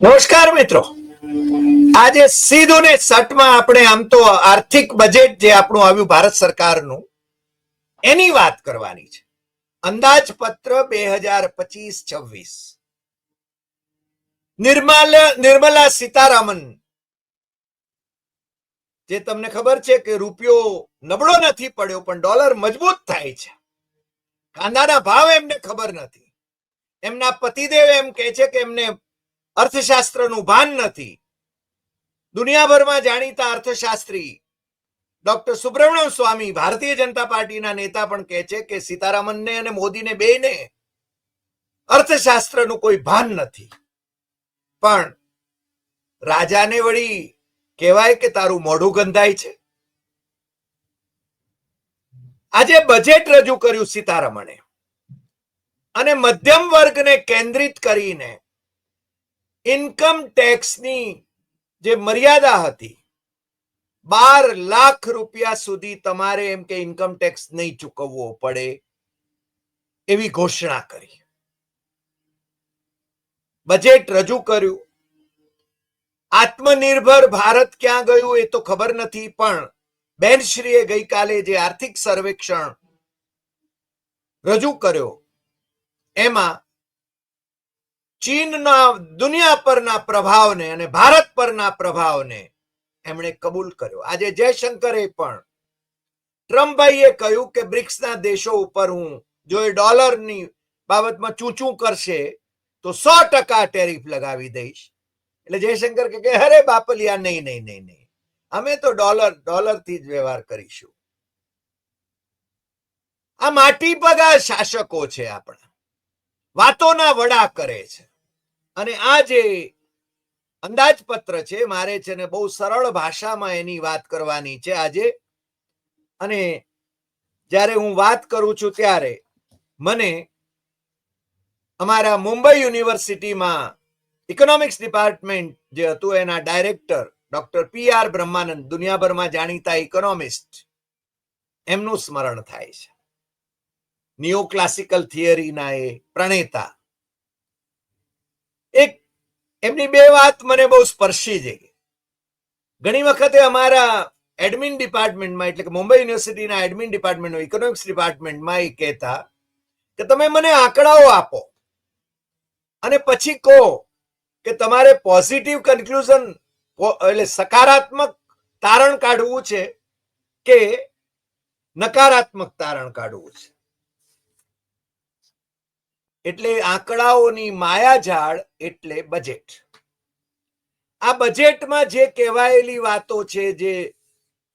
નમસ્કાર મિત્રો. આજે સીધું ને સટમાં આપણે આમ તો આર્થિક બજેટ જે આપણું આવ્યું ભારત સરકારનું, એની વાત કરવાની છે. અંદાજપત્ર બે હજાર પચીસ છવ્વીસ. નિર્મલા નિર્મલા સીતારામન, જે તમને ખબર છે કે રૂપિયો નબળો નથી પડ્યો, પણ ડોલર મજબૂત થાય છે. કાંદાના ભાવ એમને ખબર નથી. એમના પતિદેવ એમ કહે છે કે એમને અર્થશાસ્ત્રનું ભાન નથી. દુનિયાભરમાં જાણીતા અર્થશાસ્ત્રી ડોક્ટર સુબ્રમણ્યમ સ્વામી ભારતીય જનતા પાર્ટીના નેતા પણ કહે છે કે સીતારામનને અને મોદીને બેને અર્થશાસ્ત્રનું કોઈ ભાન નથી. પણ રાજાને વળી કહેવાય કે તારું મોઢું ગંધાય છે. આજે બજેટ રજૂ કર્યું સીતારમણે. અને મધ્યમ વર્ગને કેન્દ્રિત કરીને ઇન્કમ ટેક્સની જે મર્યાદા હતી, બાર લાખ રૂપિયા સુધી તમારે એમ કે ઇન્કમ ટેક્સ નહીં ચૂકવવો પડે એવી ઘોષણા કરી. બજેટ રજૂ કર્યું. આત્મનિર્ભર ભારત ક્યાં ગયું એ તો ખબર નથી, પણ બેનશ્રીએ ગઈકાલે જે આર્થિક સર્વેક્ષણ રજૂ કર્યો, એમાં ચીનના દુનિયા પરના પ્રભાવને અને ભારત પરના પ્રભાવને એમણે કબૂલ કર્યો. આજે જયશંકરે પણ ટ્રમ્પભાઈએ કહ્યું કે બ્રિક્સના દેશો ઉપર હું જો એ ડોલરની બાબતમાં ચૂંચું કરશે તો સો ટકા ટેરિફ લગાવી દઈશ. એટલે જયશંકર કે અરે બાપલિયા, નહીં નહીં નહીં નહીં. અમે તો ડોલર, ડોલરથી જ વ્યવહાર કરીશું. આ માટી પગા શાસકો છે આપણા. વાતોના વડા કરે છે. અને આ જે અંદાજપત્ર છે, મારે છે ને બહુ સરળ ભાષામાં એની વાત કરવાની છે આજે. અને જ્યારે હું વાત કરું છું ત્યારે મને અમારા મુંબઈ યુનિવર્સિટીમાં ઇકોનોમિક્સ ડિપાર્ટમેન્ટ જે હતું, એના director doctor P R Brahmanand, દુનિયાભરમાં જાણીતા ઇકોનોમિસ્ટ, એમનું સ્મરણ થાય છે. નિયો ક્લાસિકલ થિયરીના એ પ્રણેતા એક એમની બે વાત મને બહુ સ્પર્શી છે. ઘણી વખતે અમારા એડમિન ડિપાર્ટમેન્ટમાં, એટલે કે મુંબઈ યુનિવર્સિટીના એડમિન ડિપાર્ટમેન્ટ ઇકોનોમિક્સ ડિપાર્ટમેન્ટમાં એ કહેતા કે તમે મને આંકડાઓ આપો. અને પછી કહો કે તમારે પોઝિટિવ કન્ક્લુઝન એટલે સકારાત્મક તારણ કાઢવું છે કે નકારાત્મક તારણ કાઢવું છે? એટલે આંકડાઓની માયાજાળ એટલે બજેટ આ બજેટમાં જે કહેવાયેલી વાતો છે, જે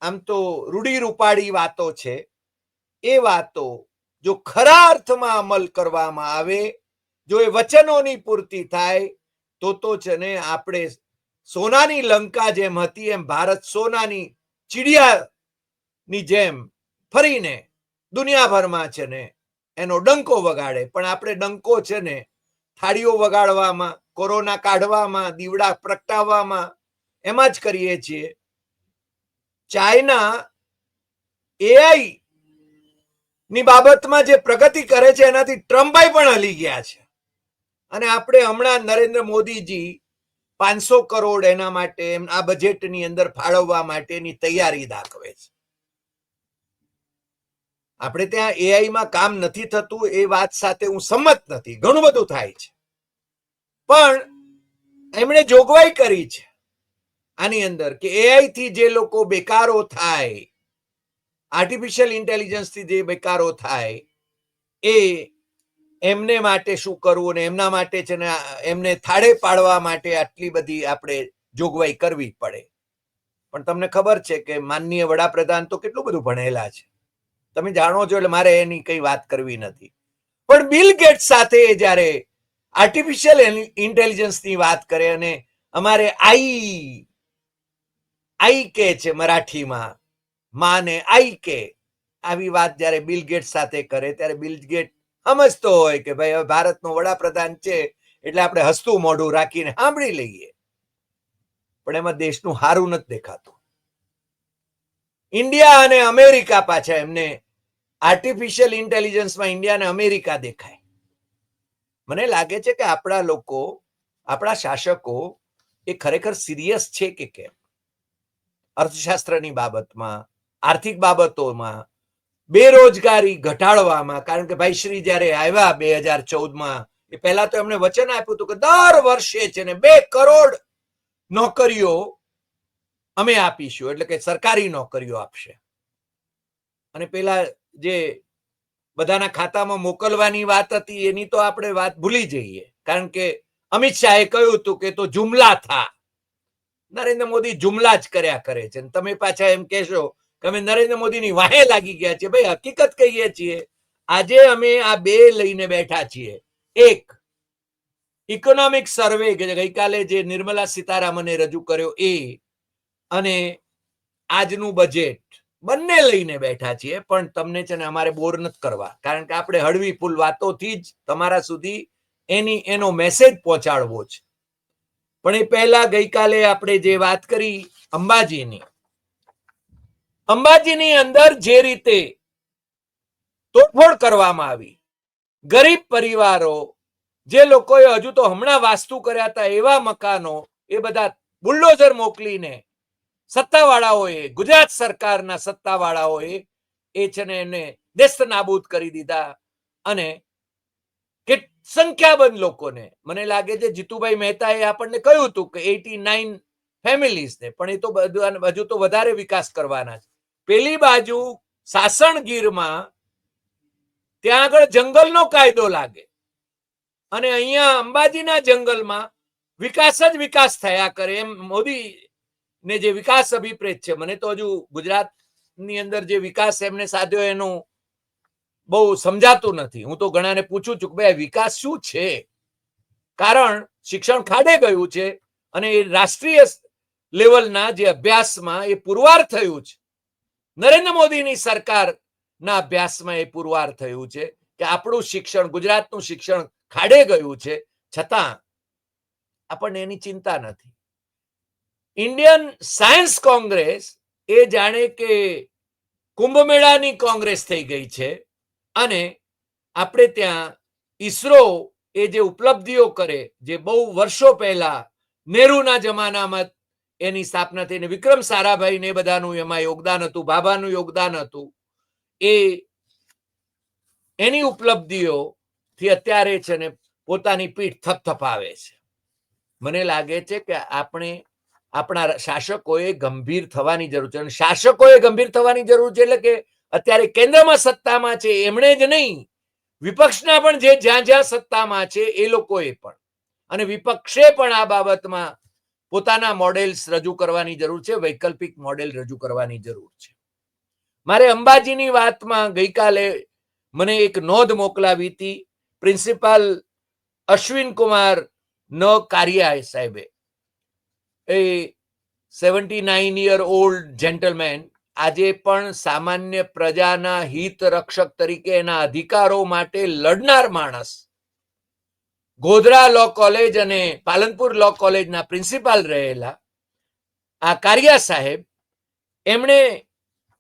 આમ તો રૂડી રૂપાળી વાતો છે, એ વાતો જો ખરા અર્થમાં અમલ કરવામાં આવે, જો એ વચનોની પૂર્તિ થાય, તો તો છે ને આપણે સોનાની લંકા જેમ હતી, એમ ભારત સોનાની ચીડિયાની જેમ ફરીને દુનિયાભરમાં છે ને એનો ડંકો વગાડે. પણ આપણે ડંકો છે ને, થાળીઓ વગાડવામાં, કોરોના કાઢવામાં, દીવડા પ્રગટાવવામાં, એમાં જ કરીએ છીએ. ચાઇના એઆઈ ની બાબતમાં જે પ્રગતિ કરે છે, એનાથી ટ્રમ્પભાઈ પણ હલી ગયા છે. અને આપણે હમણાં નરેન્દ્ર મોદીજી પાંચસો કરોડ એના માટે આ બજેટની અંદર ફાળવવા માટેની તૈયારી દાખવે છે. આપણે ત્યાં એઆઈ માં કામ નથી થતું, એ વાત સાથે હું સંમત નથી. ઘણું બધું થાય છે. પણ એમણે જોગવાઈ કરી છે આની અંદર કે એઆઈ થી જે લોકો બેકારો થાય આર્ટિફિશિયલ ઇન્ટેલિજન્સથી જે બેકારો થાય, એ એમને માટે શું કરવું ને એમના માટે છે ને એમને થાળે પાડવા માટે આટલી બધી આપણે જોગવાઈ કરવી પડે. પણ તમને ખબર છે કે માનનીય વડાપ્રધાન તો કેટલું બધું ભણેલા છે. તમે જાણો છો એટલે મારે એની કઈ વાત કરવી નથી. પણ બિલ ગેટ સાથે જ્યારે આર્ટિફિશિયલ ઇન્ટેલિજન્સની વાત કરે અને અમારે આઈ આઈ કે છે મરાઠીમાં માને આઈ કે, આવી વાત જ્યારે બિલ ગેટ સાથે કરે ત્યારે બિલ ગેટ સમજતો હોય કે ભાઈ હવે ભારતનો વડાપ્રધાન છે એટલે આપણે હસતું મોઢું રાખીને સાંભળી લઈએ. પણ એમાં દેશનું હારું નથી દેખાતું. ઇન્ડિયા અને અમેરિકા પાછા એમને આર્ટિફિશિયલ ઇન્ટેલિજન્સમાં ઇન્ડિયા અને અમેરિકા દેખાય. મને લાગે છે કે આપણા લોકો, આપણા શાસકો એ ખરેખર સિરિયસ છે કે કેમ? અર્થશાસ્ત્રની બાબતમાં, આર્થિક બાબતોમાં, બેરોજગારી ઘટાડવામાં, કારણ કે ભાઈ શ્રી જ્યારે આવ્યા બે હજાર ચૌદમાં, એ પહેલા તો એમણે વચન આપ્યું હતું કે દર વર્ષે છે ને બે કરોડ નોકરીઓ અમે આપીશું, એટલે કે સરકારી નોકરીઓ આપશે. અને પેલા જે બધાના ખાતામાં મોકલવાની વાત હતી, એની તો આપણે વાત ભૂલી જઈએ. કારણ કે અમિત શાહે કહ્યું હતું કે તો જુમલા થા. નરેન્દ્ર મોદી જુમલા જ કર્યા કરે છે. તમે પાછા એમ કહેશો કે અમે નરેન્દ્ર મોદીની વાહે લાગી ગયા છીએ. ભાઈ, હકીકત કહીએ છીએ, આજે અમે આ બે લઈને બેઠા છીએ. એક ઇકોનોમિક સર્વે ગઈકાલે જે નિર્મલા સીતારામને રજૂ કર્યો એ અને આજનું બજેટ બંને લઈને બેઠા છીએ, પણ તમને છે ને અમારે બોર નથી કરવા. કારણ કે આપણે હળવી ફૂલ વાતોથી જ તમારા સુધી એની, એનો મેસેજ પહોંચાડવો છે. પણ એ પહેલા ગઈકાલે આપણે જે વાત કરી અંબાજીની અંબાજીની અંદર જે રીતે તોડફોડ કરવામાં આવી, ગરીબ પરિવારો, જે લોકોએ હજુ તો હમણાં વાસ્તુ કર્યા હતા એવા મકાનો, એ બધા બુલડોઝર મોકલીને સત્તાવાળાઓએ, ગુજરાત સરકારના સત્તાવાળાઓએ એ છે ને એને દેસ્ત નાબૂદ કરી દીધા અને સંખ્યાબંધ લોકોને, મને લાગે છે જીતુભાઈ મહેતાએ આપણને કહ્યું હતું કે એટી નાઇન ફેમિલીઝને, પણ એ તો હજુ તો વધારે વિકાસ કરવાના છે. પેલી બાજુ સાસણગીરમાં ત્યાં આગળ જંગલનો કાયદો લાગે અને અહીંયા અંબાજીના જંગલમાં વિકાસ જ વિકાસ થયા કરે એમ મોદી ને જે વિકાસ અભિપ્રેત છે. મને તો હજુ ગુજરાતની અંદર જે વિકાસ એમને સાધ્યો એનું બહુ સમજાતું નથી. હું તો ઘણાને પૂછું છું કે ભાઈ વિકાસ શું છે? કારણ શિક્ષણ ખાડે ગયું છે અને એ રાષ્ટ્રીય લેવલના જે અભ્યાસમાં એ પુરવાર થયું છે. નરેન્દ્ર મોદીની સરકારના અભ્યાસમાં એ પુરવાર થયું છે કે આપણું શિક્ષણ, ગુજરાતનું શિક્ષણ ખાડે ગયું છે. છતાં આપણને એની ચિંતા નથી. ઇન્ડિયન સાયન્સ કોંગ્રેસ એ જાણે કે કુંભમેળાની કોંગ્રેસ થઈ ગઈ છે અને આપણે ત્યાં ઈસરો એ જે ઉપલબ્ધિઓ કરે, જે બહુ વર્ષો પહેલા નેહરુના જમાનામાં એની સ્થાપના થઈને વિક્રમ સારાભાઈ ને એ બધાનું એમાં યોગદાન હતું, બાબાનું યોગદાન હતું, એ એની ઉપલબ્ધિઓ થી અત્યારે છે ને પોતાની પીઠ થપથપાવે છે. મને લાગે છે કે આપણે આપણા શાસકોએ ગંભીર થવાની જરૂર છે. અને શાસકોએ ગંભીર થવાની જરૂર છે એટલે કે અત્યારે કેન્દ્રમાં સત્તામાં છે, એમણે જ નહીં. વિપક્ષના પણ જે જ્યાં જ્યાં સત્તામાં છે, એ લોકોએ પણ. અને વિપક્ષે પણ આ બાબતમાં પોતાના મોડેલ્સ રજૂ કરવાની જરૂર છે, વૈકલ્પિક મોડેલ રજૂ કરવાની જરૂર છે. મારે અંબાજીની વાતમાં ગઈકાલે મને એક નોંધ મોકલાવી હતી. પ્રિન્સિપાલ અશ્વિન કુમાર ન કારિયા સાહેબે. એ seventy nine year old gentleman આજે પણ સામાન્ય પ્રજાના હિત રક્ષક તરીકે એના અધિકારો માટે લડનાર માણસ. ગોધરા લો કોલેજ અને પાલનપુર લો કોલેજના પ્રિન્સિપાલ રહેલા આ કારિયા સાહેબ એમણે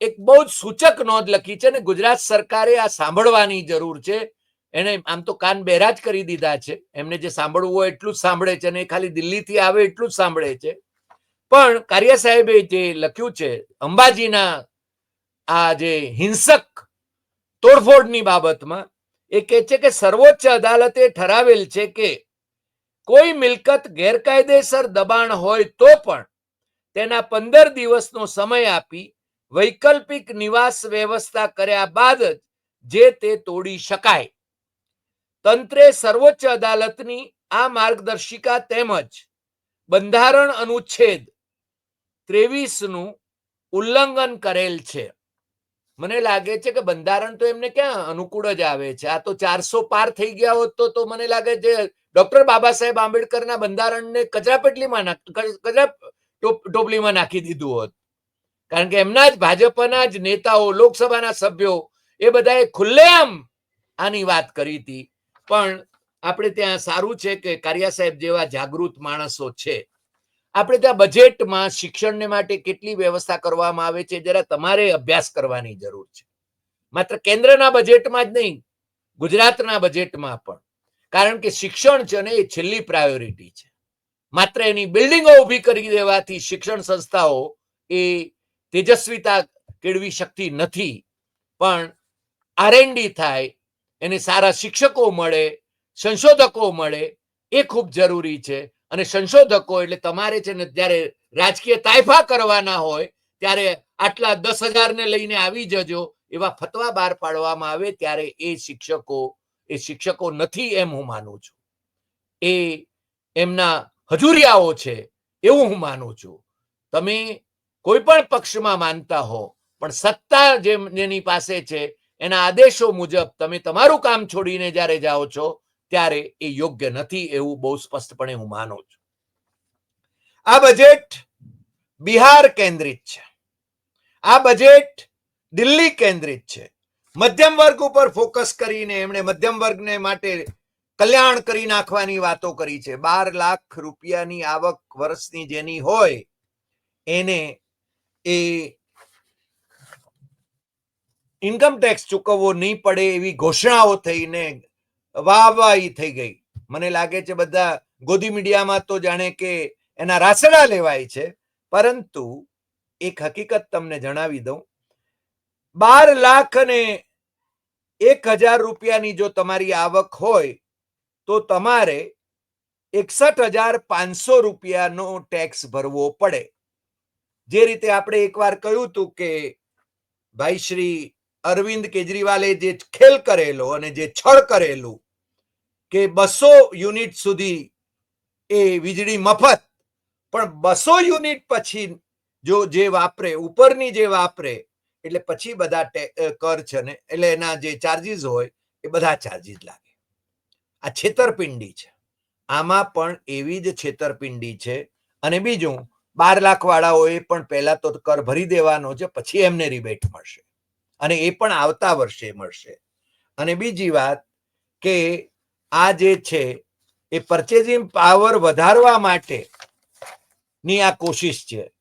એક બહુ જ સૂચક નોંધ લખી છે અને ગુજરાત સરકારે આ સાંભળવાની જરૂર છે. એને આમ તો કાન બહેરા કરી દીધા છે. એમને જે સાંભળવું હોય એટલું જ સાંભળે છે અને ખાલી દિલ્હીથી આવે એટલું જ સાંભળે છે. પણ કારિયા સાહેબે જે લખ્યું છે, અંબાજીના આ જે હિંસક તોડફોડની બાબતમાં, એ કહે છે કે સર્વોચ્ચ અદાલતે ઠરાવેલ છે કે કોઈ મિલકત ગેરકાયદેસર દબાણ હોય તો પણ તેના પંદર દિવસનો સમય આપી વૈકલ્પિક નિવાસ વ્યવસ્થા કર્યા બાદ જ જે તે તોડી શકાય. તંત્રે સર્વોચ્ચ અદાલતની આ માર્ગદર્શિકા તેમજ બંધારણ અનુચ્છેદ ત્રેવીસનું ઉલ્લંઘન કરેલ છે. મને લાગે છે કે બંધારણ તો એમને ક્યાં અનુકૂળ જ આવે છે? આ તો ચારસો પાર થઈ ગયા હોત તો તો મને લાગે છે ડોક્ટર બાબા સાહેબ આંબેડકરના બંધારણને કચરાપેટલીમાં કચરા ટોપ- ટોપલીમાં નાખી દીધું હોત. કારણ કે એમના જ ભાજપના જ નેતાઓ, લોકસભાના સભ્યો, એ બધાએ ખુલ્લેઆમ આની વાત કરી હતી. પણ આપણે ત્યાં સારું છે કે કારિયા સાહેબ જેવા જાગૃત માણસો છે. આપણે ત્યાં બજેટમાં શિક્ષણને માટે કેટલી વ્યવસ્થા કરવામાં આવે છે, જરા તમારે અભ્યાસ કરવાની જરૂર છે. માત્ર કેન્દ્રના બજેટમાં જ નહીં, ગુજરાતના બજેટમાં પણ. કારણ કે શિક્ષણ છે ને એ છેલ્લી પ્રાયોરિટી છે. માત્ર એની બિલ્ડિંગો ઊભી કરી દેવાથી શિક્ષણ સંસ્થાઓ એ તેજસ્વીતા કેળવી શકતી નથી. પણ આરએનડી થાય, એને સારા શિક્ષકો મળે, સંશોધકો મળે, એ ખૂબ જરૂરી છે. અને સંશોધકો એટલે તમારે છે ને જ્યારે રાજકીય તાયફા કરવાના હોય, ત્યારે આટલા દસ હજારને લઈને આવી જજો, એવા ફતવા બહાર પાડવામાં આવે ત્યારે એ શિક્ષકો એ શિક્ષકો નથી એમ હું માનું છું. એ એમના હજુરિયાઓ છે એવું હું માનું છું. તમે કોઈ પણ પક્ષમાં માનતા હો, પણ સત્તા જેમ જેની પાસે છે, એના આદેશો મુજબ તમે તમારું કામ છોડીને જ્યારે જાઓ છો ત્યારે એ યોગ્ય નથી એવું બહુ સ્પષ્ટપણે હું માનું છું. આ બજેટ બિહાર કેન્દ્રિત છે. આ બજેટ દિલ્હી કેન્દ્રિત છે. મધ્યમ વર્ગ ઉપર ફોકસ કરીને એમણે મધ્યમ વર્ગને માટે કલ્યાણ કરી નાખવાની વાતો કરી છે. બાર લાખ રૂપિયાની આવક વર્ષની જેની હોય, એને એ ઇન્કમ ટેક્સ ચૂકવવો નહીં પડે એવી ઘોષણાઓ થઈને વાહવાહી થઈ ગઈ. મને લાગે છે બધા ગોદી મીડિયામાં તો જાણે કે એના રાસડા લેવાય છે. પરંતુ એક હકીકત તમને જણાવી દઉં. બાર લાખ અને એક હજાર રૂપિયાની જો તમારી આવક હોય, તો તમારે એકસઠ હજાર પાંચસો રૂપિયાનો ટેક્સ ભરવો પડે. જે રીતે આપણે એકવાર કહ્યું હતું કે ભાઈ શ્રી અરવિંદ કેજરીવાલે જે ખેલ કરેલો અને જે છળ કરેલું કે બસો યુનિટ સુધી એ વીજળી મફત, પણ બસો યુનિટ પછી જો જે વાપરે, ઉપરની જે વાપરે, એટલે પછી બધા કર છે ને, એટલે એના જે ચાર્જીસ હોય, એ બધા ચાર્જીસ લાગે. આ છેતરપિંડી છે. આમાં પણ એવી જ છેતરપિંડી છે. અને બીજું, બાર લાખ વાળાઓએ પણ પહેલા તો કર ભરી દેવાનો છે, પછી એમને રિબેટ મળશે. અને એ પણ આવતા વર્ષે મળશે. અને બીજી વાત કે આ જે છે, એ પરચેઝિંગ પાવર વધારવા માટે ની આ કોશિશ છે.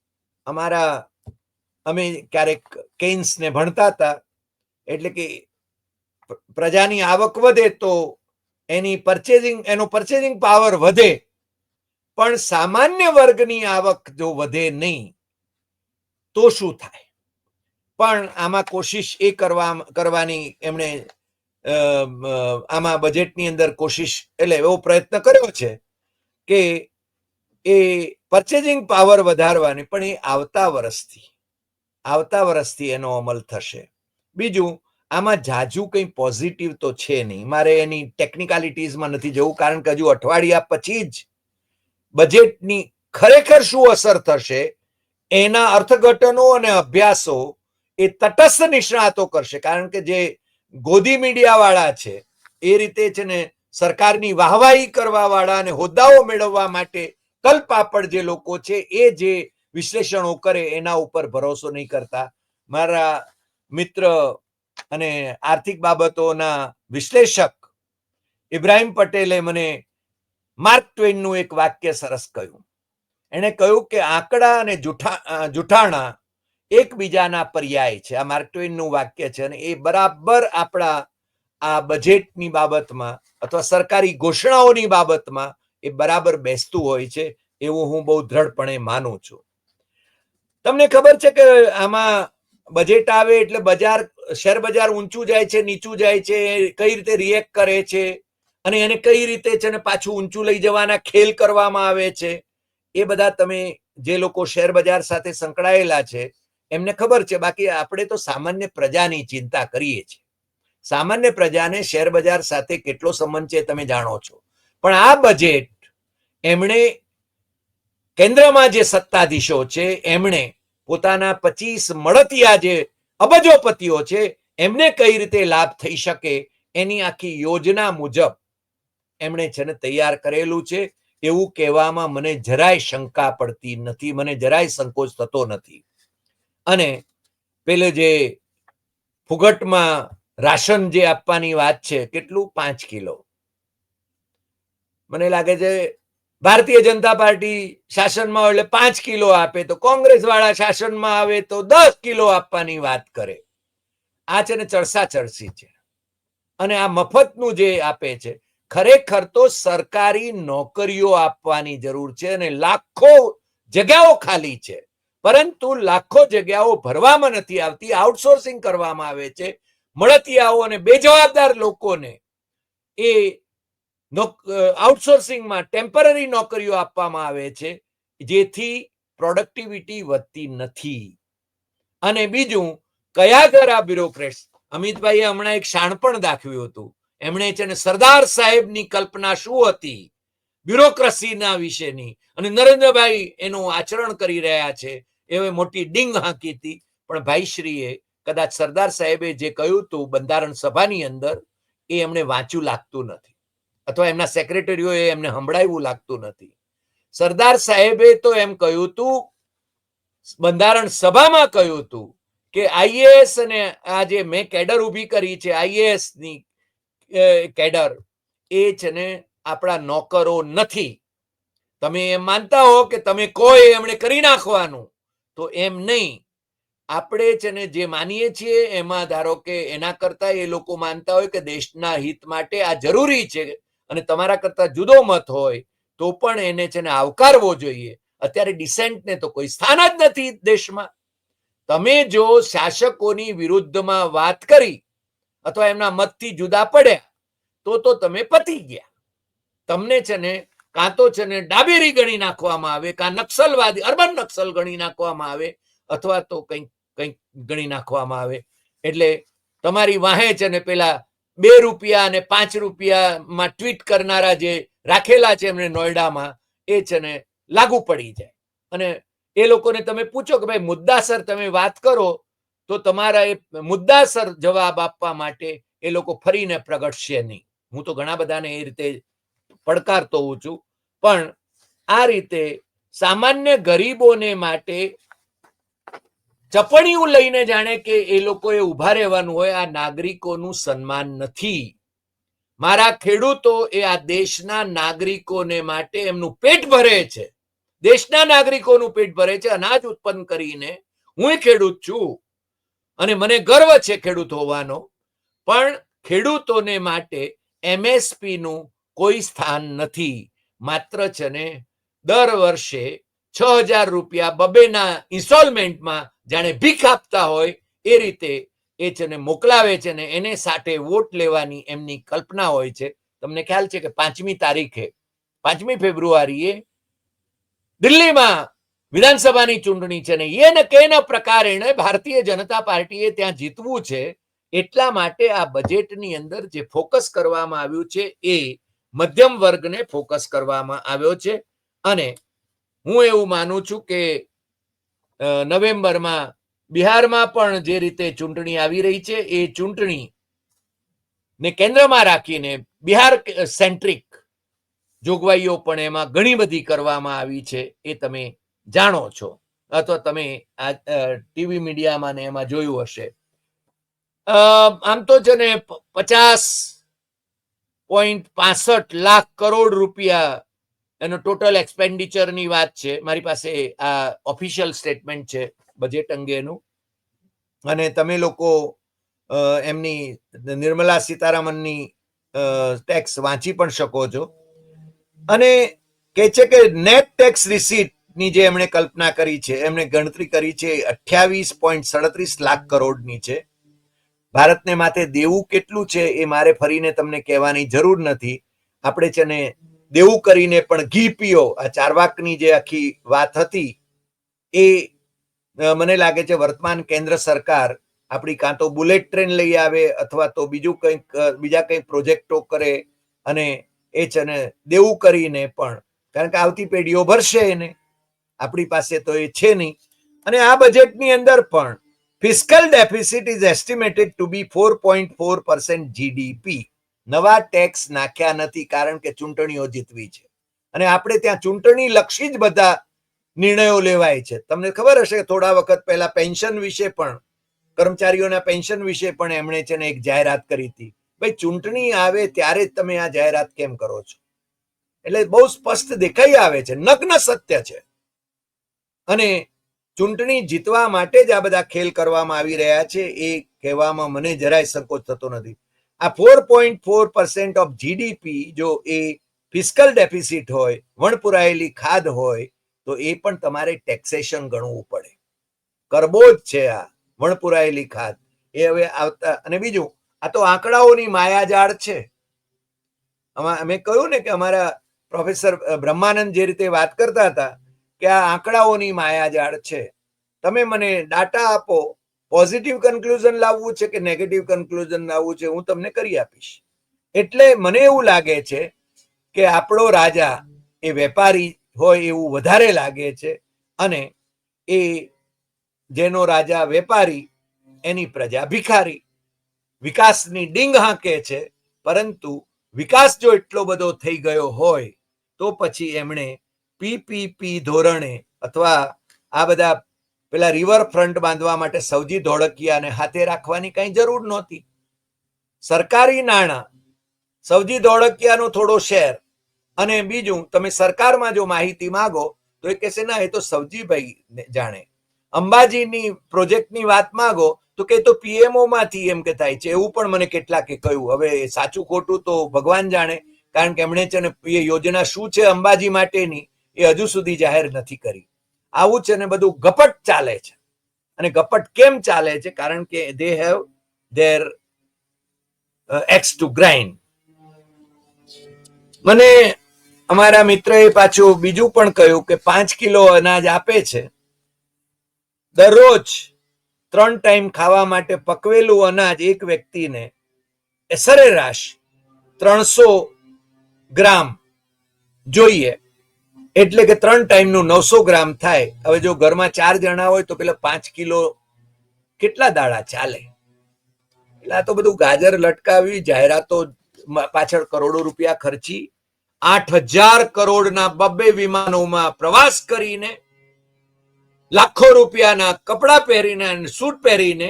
અમારા, અમે ક્યારેક કેન્સને ભણતા હતા, એટલે કે પ્રજાની આવક વધે તો એની પરચેઝિંગ એનો પરચેઝિંગ પાવર વધે, પણ સામાન્ય વર્ગની આવક જો વધે નહીં, તો શું થાય? પણ આમાં કોશિશ એ કરવા, કરવાની એમણે આમાં બજેટની અંદર કોશિશ, એટલે એવો પ્રયત્ન કર્યો છે કે એ પર્ચેજિંગ પાવર વધારવાની, પણ એ આવતા વર્ષથી આવતા વર્ષથી એનો અમલ થશે. બીજું, આમાં જાજુ કંઈ પોઝિટિવ તો છે નહીં. મારે એની ટેકનિકાલિટીઝમાં નથી જવું, કારણ કે હજુ અઠવાડિયા પછી જ બજેટની ખરેખર શું અસર થશે, એના અર્થઘટનો અને અભ્યાસો એ તટસ્થ નિષ્ણાતો કરશે. કારણ કે જે ગોદી મીડિયા વાળા છે, એ રીતે છે ને સરકારની વાહવાહી કરવા વાળા અને હોદ્દાઓ મેળવવા માટે કલ્પાપડ જે લોકો છે, એ જે વિશ્લેષણો કરે એના ઉપર ભરોસો નહીં કરતા. મારા મિત્ર અને આર્થિક બાબતોના વિશ્લેષક ઇબ્રાહિમ પટેલે મને માર્ક ટ્વેનનું એક વાક્ય સરસ કહ્યું. એણે કહ્યું કે આંકડા અને જૂઠા જૂઠાણા એકબીજાના પર્યાય છે. આ માર્ક ટ્વેનનું વાક્ય છે અને એ બરાબર આપણા આ બજેટની બાબતમાં અથવા સરકારી ઘોષણાઓની બાબતમાં એ બરાબર બેસતું હોય છે એવું હું બહુ દ્રઢપણે માનું છું. તમને ખબર છે કે આમાં બજેટ આવે એટલે બજાર, શેર બજાર ઊંચું જાય છે, નીચું જાય છે કઈ રીતે રિએક્ટ કરે છે અને એને કઈ રીતે છે ને પાછું ઊંચું લઈ જવાના ખેલ કરવામાં આવે છે એ બધા તમે જે લોકો શેર બજાર સાથે સંકળાયેલા છે એમને ખબર છે, બાકી આપણે તો સામાન્ય પ્રજાની ચિંતા કરીએ છીએ. સામાન્ય પ્રજાને શેર બજાર સાથે કેટલો સંબંધ છે તમે જાણો છો. પણ આ બજેટ એમણે કેન્દ્રમાં જે સત્તાધીશો છે, એમણે પોતાના પચીસ મળતિયા જે અબજોપતિઓ છે, એમને કઈ રીતે લાભ થઈ શકે એની આખી યોજના મુજબ એમણે છે ને તૈયાર કરેલું છે. એવું કહેવામાં મને જરાય શંકા પડતી નથી, મને જરાય સંકોચ થતો નથી. અને પેલે જે ફુગટમાં રાશન જે આપવાની વાત છે, કેટલું? પાંચ કિલો. મને લાગે છે ભારતીય જનતા પાર્ટી શાસનમાં એટલે પાંચ કિલો આપે તો કોંગ્રેસ વાળા શાસનમાં આવે તો દસ કિલો આપવાની વાત કરે. આ છે ને ચરસા ચરસી છે. અને આ મફતનું જે આપે છે, ખરેખર તો સરકારી નોકરીઓ આપવાની જરૂર છે અને લાખો જગ્યાઓ ખાલી છે. પરંતુ લાખો જગ્યાઓ ભરવામાં નથી આવતી આઉટસોર્સિંગ કરવામાં આવે છે. મળતિયાઓ અને બેજવાબદાર લોકોને એ આઉટસોર્સિંગમાં ટેમ્પરરી નોકરીઓ આપવામાં આવે છે, જેથી પ્રોડક્ટિવિટી વધતી નથી. અને બીજું, કયા કયા બ્યુરોક્રેટ્સ અમિતભાઈએ હમણાં એક શાણપણ દાખવ્યું હતું. એમણે છે ને સરદાર સાહેબની કલ્પના શું હતી? બ્યુરોક્રસીના વિશેની. અને નરેન્દ્રભાઈ એનું આચરણ કરી રહ્યા છે. એવે મોટી ડીંગ હાંકી હતી. પણ ભાઈશ્રીએ કદાચ સરદાર સાહેબે જે કહ્યું હતું બંધારણ સભાની અંદર, એ એમને વાંચ્યું લાગતું નથી. અથવા એમના સેક્રેટરીઓએ એમને સંભળાવ્યું લાગતું નથી. સરદાર સાહેબે તો એમ કહ્યું હતું, બંધારણ સભામાં કહ્યું હતું કે આઈએએસ અને આ જે મેં કેડર ઊભી કરી છે આઈએએસની કેડર, એ છે ને આપણા નોકરો નથી. તમે એમ માનતા હો કે તમે કોઈ એ એમણે કરી નાખવાનું? તો એમ નહીં. આપણે છે જે માનીએ છીએ, એમાં ધારો કે એના કરતા એ લોકો માનતા હોય કે દેશના હિત માટે આ જરૂરી છે અને તમારા કરતા જુદો મત હોય તો પણ એને છે ને આવકારવો જોઈએ. અત્યારે ડિસેન્ટને તો કોઈ સ્થાન જ નથી દેશમાં. તમે જો શાસકોની વિરુદ્ધમાં વાત કરી અથવા એમના મતથી જુદા પડ્યા, તો તો તમે પતી ગયા. તમને છે ને કાં તો છે ને ડાબેરી ગણી નાખવામાં આવે, કાં નક્સલવાદી, અર્બન નક્સલ ગણી નાખવામાં આવે, અથવા તો કંઈક કંઈક ગણી નાખવામાં આવે. એટલે તમારી વાહે છે ને પેલા બે રૂપિયા અને પાંચ રૂપિયામાં ટ્વીટ કરનારા જે રાખેલા છે એમને નોઈડામાં એ છે ને લાગુ પડી જાય. અને એ લોકોને તમે પૂછો કે ભાઈ, મુદ્દાસર તમે વાત કરો, તો તમારા એ મુદ્દાસર જવાબ આપવા માટે એ લોકો ફરીને પ્રગટશે નહીં. હું તો ઘણા બધાને એ રીતે પડકારતો હોઉં છું. પણ આ રીતે સામાન્ય ગરીબોને માટે ચપણીઓ લઈને જાણે કે એ લોકોએ ઊભા રહેવાનું હોય, આ નાગરિકોનું સન્માન નથી. મારા ખેડૂતો એ આ દેશના નાગરિકોને માટે એમનું પેટ ભરે છે. દેશના નાગરિકોનું પેટ ભરે છે, અનાજ ઉત્પન્ન કરીને હું ખેડૂત છું. અને મને ગર્વ છે ખેડૂત હોવાનો. પણ ખેડૂતોને માટે એમએસપી નું કોઈ સ્થાન નથી. માત્ર છે ને દર વર્ષે છ હજાર રૂપિયા બબેના ઇન્સ્ટોલમેન્ટમાં જાણે ભીખ આપતા હોય એ રીતે એ છે ને મોકલાવે છે ને એને સાથે વોટ લેવાની એમની કલ્પના હોય છે. તમને ખ્યાલ છે કે પાંચમી તારીખે, પાંચમી ફેબ્રુઆરીએ દિલ્હીમાં વિધાનસભાની ચૂંટણી છે ને એને કેના પ્રકારે ભારતીય જનતા પાર્ટીએ ત્યાં જીતવું છે. એટલા માટે આ બજેટની અંદર જે ફોકસ કરવામાં આવ્યું છે એ મધ્યમ વર્ગને ફોકસ કરવામાં આવ્યો છે. અને હું એવું માનું છું કે નવેમ્બરમાં બિહારમાં પણ જે રીતે ચૂંટણી આવી રહી છે, એ ચૂંટણી ને કેન્દ્રમાં રાખીને બિહાર સેન્ટ્રિક જોગવાઈઓ પણ એમાં ઘણી બધી કરવામાં આવી છે, એ તમે જાણો છો. અથવા તમે આ ટીવી મીડિયામાં ને એમાં જોયું હશે. આમ તો છે ને પચાસ પોઈન્ટ પાસઠ લાખ કરોડ રૂપિયા. એનો ટોટલ એક્સપેન્ડિચરની વાત છે. મારી પાસે આ ઓફિશિયલ સ્ટેટમેન્ટ છે બજેટ અંગેનું અને તમે લોકો એમની નિર્મલા સીતારામનની ટેક્સ વાંચી પણ શકો છો. અને કે છે કે નેટ ટેક્સ રિસીટની જે એમણે કલ્પના કરી છે, એમણે ગણતરી કરી છે અઠ્યાવીસ પોઈન્ટ સડત્રીસ લાખ કરોડની છે. ભારતને માથે દેવું કેટલું છે એ મારે ફરીને તમને કહેવાની જરૂર નથી. આપણે છે ને દેવું કરીને પણ ઘી પીઓ. આ ચારવાકની જે આખી વાત હતી એ મને લાગે છે વર્તમાન કેન્દ્ર સરકાર આપણી કાં તો બુલેટ ટ્રેન લઈ આવે અથવા તો બીજું કંઈક બીજા કંઈક પ્રોજેક્ટો કરે અને એ છે ને દેવું કરીને પણ. કારણ કે આવતી પેઢીઓ ભરશે એને. આપણી પાસે તો એ છે નહીં. અને આ બજેટની અંદર પણ fiscal deficit is estimated to be four point four percent GDP નવા ટેક્સ નાખ્યા નથી કારણ કે ચૂંટણીઓ જીતવી છે. અને આપણે ત્યાં ચૂંટણી લક્ષી જ બધા નિર્ણયો લેવાય છે. તમને ખબર હશે થોડા વખત પહેલા પેન્શન વિશે પણ, કર્મચારીઓના પેન્શન વિશે પણ એમણે છે ને એક જાહેરાત કરી હતી. ભાઈ, ચૂંટણી આવે ત્યારે જ તમે આ જાહેરાત કેમ કરો છો? એટલે બહુ સ્પષ્ટ દેખાઈ આવે છે. નગ્ન સત્ય છે. અને ચૂંટણી જીતવા માટે જ આ બધા ખેલ કરવામાં આવી રહ્યા છે, એ કહેવામાં મને જરાય સંકોચ થતો નથી. આ four point four percent of GDP જો એ ફિસ્કલ ડેફિસિટ હોય, વણપુરાયેલી ખાદ હોય, તો એ પણ તમારે ટેક્સેશન ગણવું પડે. કરબો જ છે આ, વણપુરાયેલી ખાદ. એ હવે આવતા, અને બીજું, આ તો આંકડાઓની માયાજાળ છે. અમે કહ્યું ને કે અમારા પ્રોફેસર બ્રહ્માનંદ જે રીતે વાત કરતા હતા કે આ આંકડાઓની માયાજાળ છે. તમે મને ડાટા આપો પોઝિટિવ કન્ક્લુઝન લાવવું છે કે નેગેટિવ કન્ક્લુઝન લાવવું છે, હું તમને કરી આપીશ. એટલે મને એવું લાગે છે કે આપણો રાજા એ વેપારી હોય એવું વધારે લાગે છે અને એ જેનો રાજા વેપારી, એની પ્રજા ભિખારી, વિકાસની ડીંગ હાંકે છે, પરંતુ વિકાસ જો એટલો બધો થઈ ગયો હોય, તો પછી એમણે પીપીપી ધોરણે અથવા આ બધા પેલા રિવરફ્રન્ટ બાંધવા માટે સૌજી ધોળકિયાને હાથે રાખવાની કઈ જરૂર નહોતી. સરકારી નાણાં, સૌજી ધોળકિયાનો થોડો શેર અને બીજું તમે સરકારમાં જો માહિતી માંગો તો એ કહેશે, ના, એ તો સૌજીભાઈ ને જાણે. અંબાજીની પ્રોજેક્ટની વાત માંગો તો કે તો પીએમઓ માંથી એમ કે થાય છે. એવું પણ મને કેટલાકે કહ્યું. હવે સાચું ખોટું તો ભગવાન જાણે, કારણ કે એમણે છે ને, એ યોજના શું છે અંબાજી માટેની? એ હજુ સુધી જાહેર નથી કરી. આવું છે ને બધું ગપટ ચાલે છે. અને ગપટ કેમ ચાલે છે? કારણ કે they have their axe to grind મને અમારા મિત્રએ પાછું બીજું પણ કહ્યું કે પાંચ કિલો અનાજ આપે છે. દરરોજ ત્રણ ટાઈમ ખાવા માટે પકવેલું અનાજ એક વ્યક્તિને સરેરાશ ત્રણસો ગ્રામ જોઈએ. એટલે કે ત્રણ ટાઈમનું નવસો ગ્રામ થાય. હવે જો ઘરમાં ચાર જણા હોય તો પેલા પાંચ કિલો કેટલા દાડા ચાલે? એટલે આ તો બધું ગાજર લટકાવી, જાહેરાતો પાછળ કરોડો રૂપિયા ખર્ચી, આઠ હજાર કરોડના બબ્બે વિમાનોમાં પ્રવાસ કરીને, લાખો રૂપિયાના કપડાં પહેરીને અને સૂટ પહેરીને,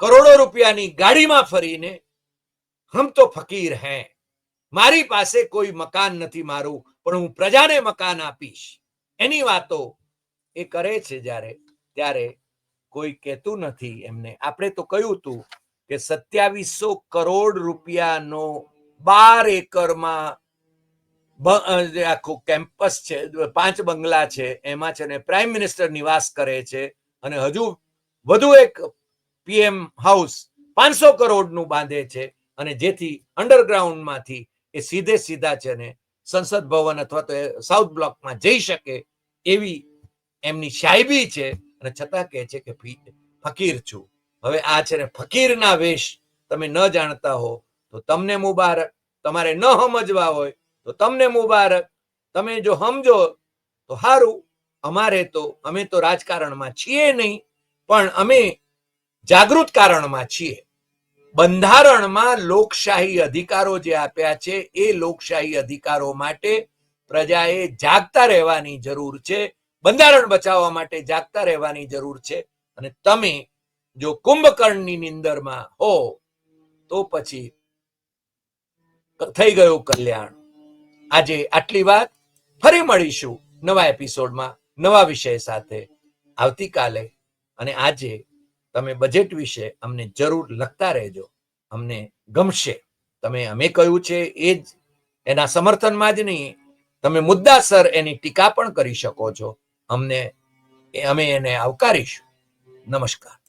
કરોડો રૂપિયાની ગાડીમાં ફરીને, હમ તો ફકીર હે. મારી પાસે કોઈ મકાન નથી મારું. પણ હું પ્રજાને મકાન આપીશ. એની વાતો એ કરે છે જ્યારે, ત્યારે કોઈ કહેતું નથી એમને. આપણે તો કહ્યું હતું કે સત્યાવીસો કરોડ રૂપિયાનો બાર એકરમાં આખું કેમ્પસ છે, પાંચ બંગલા છે, એમાં છે ને પ્રાઇમ મિનિસ્ટર નિવાસ કરે છે અને હજુ વધુ એક પીએમ હાઉસ પાંચસો કરોડનું બાંધે છે અને જેથી અંડરગ્રાઉન્ડમાંથી એ સીધે સીધા છે ને સંસદ ભવન અથવા તો સાઉથ બ્લોકમાં જઈ શકે એવી એમની શાયબી છે અને છતાં કહે છે કે ફકીર છું. હવે આ છે ને ફકીરના વેશ. તમે ન જાણતા હો તો તમને મુબારક. તમારે ન સમજવા હોય તો તમને મુબારક. તમે જો સમજો તો સારું અમારે તો, અમે તો રાજકારણમાં છીએ નહીં, પણ અમે જાગૃત કારણમાં છીએ. બંધારણમાં લોકશાહી અધિકારો જે આપ્યા છે, એ લોકશાહી અધિકારો માટે પ્રજાએ જાગતા રહેવાની જરૂર છે. બંધારણ બચાવવા માટે જાગતા રહેવાની જરૂર છે. અને તમે જો કુંભકર્ણની નિંદરમાં હો, તો પછી થઈ ગયું કલ્યાણ. આજે આટલી વાત. ફરી મળીશું નવા એપિસોડમાં નવા વિષય સાથે. આવતીકાલે અને આજે તમે બજેટ વિશે અમને જરૂર લખતા રહેજો. અમને ગમશે. તમે અમે કહ્યું છે એ જ એના સમર્થનમાં જ નહીં. તમે મુદ્દાસર એની ટીકા પણ કરી શકો છો. અમને, અમે એને આવકારીશું. નમસ્કાર.